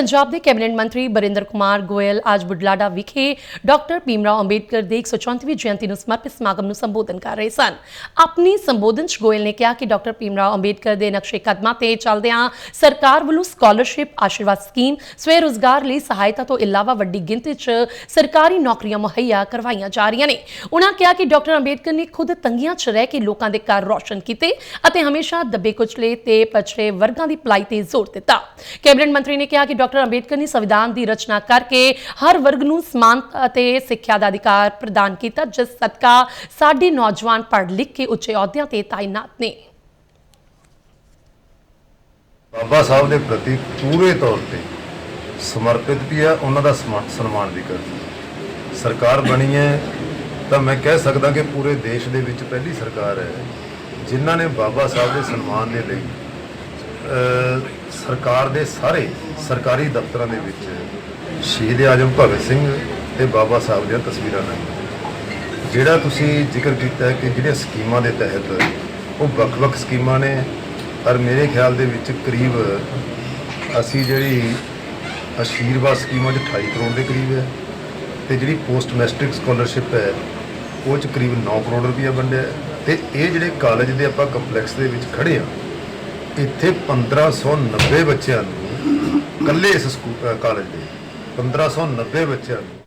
ਪੰਜਾਬ ਦੇ ਕੈਬਨਿਟ ਮੰਤਰੀ ਬਰਿੰਦਰ ਕੁਮਾਰ ਗੋਇਲ ਅੱਜ ਬੁਢਲਾਡਾ ਵਿਖੇ ਡਾਕਟਰ ਭੀਮਰਾਓ ਅੰਬੇਡਕਰ ਦੇ 134ਵੀਂ ਜਯੰਤੀ ਨੂੰ ਸਮਰਪਿਤ ਸਮਾਗਮ ਨੂੰ ਸੰਬੋਧਨ ਕਰ ਰਹੇ ਸਨ। ਆਪਣੀ ਸੰਬੋਧਨ 'ਚ ਗੋਇਲ ਨੇ ਕਿਹਾ ਕਿ ਡਾਕਟਰ ਭੀਮਰਾਓ ਅੰਬੇਡਕਰ ਦੇ ਨਕਸ਼ੇ ਕਦਮਾਂ ਤੇ ਚੱਲਦਿਆਂ ਸਰਕਾਰ ਵੱਲੋਂ ਸਕਾਲਰਸ਼ਿਪ, ਆਸ਼ੀਰਵਾਦ ਸਕੀਮ ਸਵੈ ਰੋਜ਼ਗਾਰ ਲਈ ਸਹਾਇਤਾ ਤੋਂ ਇਲਾਵਾ ਵੱਡੀ ਗਿਣਤੀ 'ਚ ਸਰਕਾਰੀ ਨੌਕਰੀਆਂ ਮੁਹੱਈਆ ਕਰਵਾਈਆਂ ਜਾ ਰਹੀਆਂ ਨੇ। ਉਹਨਾਂ ਕਿਹਾ ਕਿ ਡਾਕਟਰ ਅੰਬੇਡਕਰ ਨੇ ਖੁਦ ਤੰਗੀਆਂ 'ਚ ਰਹਿ ਕੇ ਲੋਕਾਂ ਦੇ ਘਰ ਰੌਸ਼ਨ ਕੀਤੇ ਅਤੇ ਹਮੇਸ਼ਾ ਦੱਬੇ ਕੁਚਲੇ ਤੇ ਪਛੜੇ ਵਰਗਾਂ ਦੀ ਭਲਾਈ ਤੇ ਜ਼ੋਰ ਦਿੱਤਾ। ਕੈਬਨਿਟ ਮੰਤਰੀ ਨੇ ਕਿਹਾ ਕਿ ਡਾਕਟਰ ਅੰਬੇਡਕਰ ਨੇ ਸੰਵਿਧਾਨ ਦੀ ਰਚਨਾ ਕਰਕੇ ਹਰ ਵਰਗ ਨੂੰ ਸਮਾਨਤਾ ਅਤੇ ਸਿੱਖਿਆ ਦਾ ਅਧਿਕਾਰ ਪ੍ਰਦਾਨ ਕੀਤਾ, ਜਿਸ ਸਦਕਾ ਸਾਡੇ ਨੌਜਵਾਨ ਪੜ੍ਹ ਲਿਖ ਕੇ ਉੱਚੇ ਅਹੁਦਿਆਂ ਤੇ ਤਾਇਨਾਤ ਨੇ। ਬਾਬਾ ਸਾਹਿਬ ਦੇ ਪ੍ਰਤੀ ਪੂਰੇ ਤੌਰ ਤੇ ਸਮਰਪਿਤ ਵੀ ਹੈ ਉਹਨਾਂ ਦਾ ਸਨਮਾਨ ਵੀ ਕਰਦੀ ਸਰਕਾਰ ਬਣੀ ਹੈ, ਤਾਂ ਮੈਂ ਕਹਿ ਸਕਦਾ ਕਿ ਪੂਰੇ ਦੇਸ਼ ਦੇ ਵਿੱਚ ਪਹਿਲੀ ਸਰਕਾਰ ਹੈ, ਜਿਨ੍ਹਾਂ ਨੇ ਬਾਬਾ ਸਾਹਿਬ ਦੇ ਸਨਮਾਨ ਦੇ ਲਈ ਸਰਕਾਰ ਦੇ ਸਾਰੇ ਸਰਕਾਰੀ ਦਫ਼ਤਰਾਂ ਦੇ ਵਿੱਚ ਸ਼ਹੀਦ ਆਜਮ ਭਗਤ ਸਿੰਘ ਤੇ ਬਾਬਾ ਸਾਹਿਬ ਦੀਆਂ ਤਸਵੀਰਾਂ ਨੇ ਜਿਹੜਾ ਤੁਸੀਂ ਜ਼ਿਕਰ ਕੀਤਾ ਕਿ ਜਿਹੜੀਆਂ ਸਕੀਮਾਂ ਦੇ ਤਹਿਤ ਉਹ ਵੱਖ-ਵੱਖ ਸਕੀਮਾਂ ਨੇ, ਪਰ ਮੇਰੇ ਖਿਆਲ ਦੇ ਵਿੱਚ ਕਰੀਬ ਅਸੀਂ ਜਿਹੜੀ ਆਸ਼ੀਰਵਾਦ ਸਕੀਮਾਂ 'ਚ 28 ਕਰੋੜ ਦੇ ਕਰੀਬ ਹੈ ਤੇ ਜਿਹੜੀ ਪੋਸਟ ਮੈਸਟ੍ਰਿਕ ਸਕਾਲਰਸ਼ਿਪ ਹੈ, ਉਹ 'ਚ ਕਰੀਬ 9 ਕਰੋੜ ਰੁਪਇਆ ਵੰਡਿਆ ਹੈ। ਤੇ ਇਹ ਜਿਹੜੇ ਕਾਲਜ ਦੇ ਆਪਾਂ ਕੰਪਲੈਕਸ ਦੇ ਵਿੱਚ ਖੜੇ ਆ ਇੱਥੇ 1590 ਬੱਚਿਆਂ ਨੂੰ ਇਕੱਲੇ ਇਸ ਸਕੂ- ਅ, ਕਾਲਜ ਦੇ 1590 ਬੱਚਿਆਂ ਨੂੰ